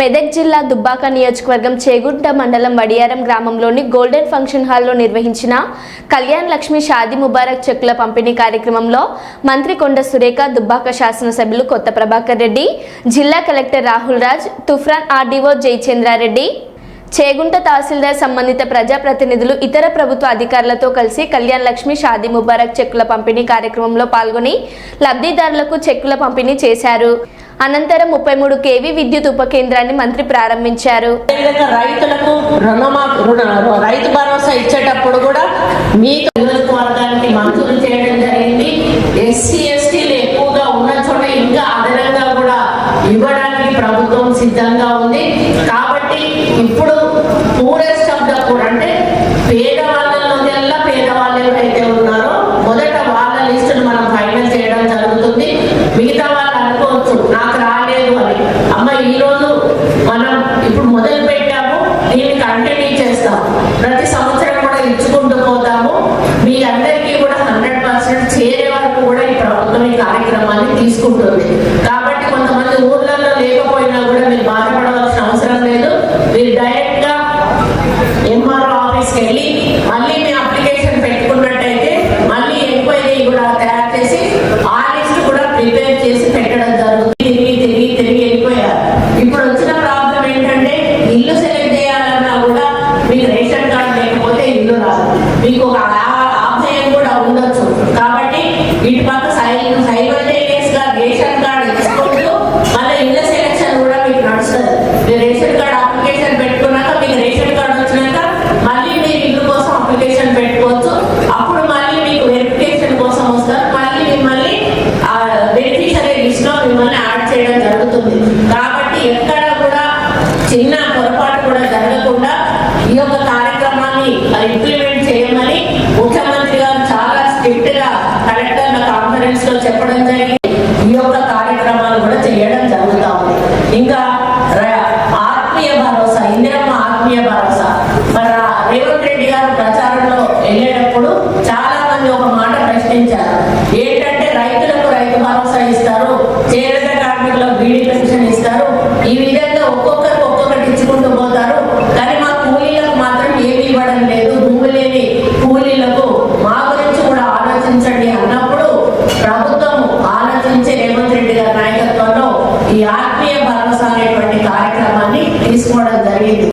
మెదక్ జిల్లా దుబ్బాక నియోజకవర్గం చేగుంట మండలం వడియారం గ్రామంలోని గోల్డెన్ ఫంక్షన్ హాల్లో నిర్వహించిన కళ్యాణ్ లక్ష్మి షాదీ ముబారక్ చెక్కుల పంపిణీ కార్యక్రమంలో మంత్రి కొండ సురేఖ దుబ్బాక శాసనసభ్యులు కొత్త ప్రభాకర్ రెడ్డి జిల్లా కలెక్టర్ రాహుల్ రాజ్ తుఫ్రాన్ ఆర్డీఓ జయచంద్రారెడ్డి చేగుంట తహసీల్దార్ సంబంధిత ప్రజాప్రతినిధులు ఇతర ప్రభుత్వ అధికారులతో కలిసి కళ్యాణ్ లక్ష్మి షాదీ ముబారక్ చెక్కుల పంపిణీ కార్యక్రమంలో పాల్గొని లబ్ధిదారులకు చెక్కుల పంపిణీ చేశారు. అనంతరం ముప్పై మూడు కేవీ విద్యుత్ ఉప కేంద్రాన్ని మంత్రి ప్రారంభించారు. రైతులకు రుణమా రుణ రైతు భరోసా ఇచ్చేటప్పుడు కూడా మీకు నియోజకవర్గానికి మంజూరు చేయడం జరిగింది. ఎస్సీ ఎస్టీలు ఎక్కువగా ఉన్న చోట ఇంకా అదనంగా కూడా ఇవ్వడానికి ప్రభుత్వం సిద్ధంగా ఉంది. కాబట్టి ఇప్పుడు పూరెస్ట్ ఆఫ్ ద నాకు రాలేదు అని. అమ్మ ఈ రోజు మనం ఇప్పుడు మొదలు పెట్టాము దీన్ని కంటిన్యూ చేస్తాం ప్రతి సంవత్సరం కూడా ఇచ్చుకుంటూ పోతాము. మీ అందరికీ కూడా హండ్రెడ్ పర్సెంట్ చేరే వరకు కూడా ఈ ప్రభుత్వం ఈ కార్యక్రమాన్ని తీసుకుంటుంది. కాబట్టి కొంతమంది ఊర్లలో లేకపోయినా కూడా మీరు బాధపడవలసిన అవసరం లేదు. మీరు డైరెక్ట్గా ఎంఆర్ఓ ఆఫీస్కి వెళ్ళి మళ్ళీ మీ అప్లికేషన్ పెట్టుకున్నట్టయితే మళ్ళీ ఎంక్వైరీ కూడా తయారు లేకపోతే ఇల్లు రాదు. మీకు ఒక ఆ- కూడా ఉండొచ్చు. కాబట్టి ఇటు పక్క సైమల్టేనియస్గా రేషన్ కార్డు ఇచ్చుకుంటూ మళ్ళీ ఇళ్ళ సెలెక్షన్ కూడా మీకు నడుస్తుంది. మీరు రేషన్ కార్డు అప్లికేషన్ పెట్టుకున్నాక మీకు రేషన్ కార్డు వచ్చినాక మళ్ళీ మీరు ఇల్లు కోసం అప్లికేషన్ పెట్టుకోవచ్చు. అప్పుడు మళ్ళీ మీకు వెరిఫికేషన్ కోసం వస్తారు. మళ్ళీ మిమ్మల్ని బెనిఫిషరీ లిస్ట్లో మిమ్మల్ని యాడ్ చేయడం జరుగుతుంది. కాబట్టి ఎక్కడ కూడా చిన్న పొరపాటు కూడా జరగకుండా ఈ యొక్క కార్యక్రమాన్ని ఇంప్లిమెంట్ చేయమని ముఖ్యమంత్రి గారు చాలా స్ట్రిక్ట్గా కలెక్టర్ల కాన్ఫరెన్స్లో చెప్పడం జరిగింది. ఈ యొక్క కార్యక్రమాలు కూడా చేయడం జరుగుతా ఉంది. ఇంకా ఆత్మీయ భరోసా ఇందిరమ్మ ఆత్మీయ భరోసా. మన రేవంత్ రెడ్డి గారు ప్రచారంలో వెళ్ళేటప్పుడు చాలా మంది ఒక మాట ప్రశ్నించారు. ఏంటంటే రైతులకు రైతు భరోసా ఇస్తారు. చేనేత కార్మికులకు బీడీ ఆత్మీయ భరోసా అనేటువంటి కార్యక్రమాన్ని తీసుకోవడం జరిగింది.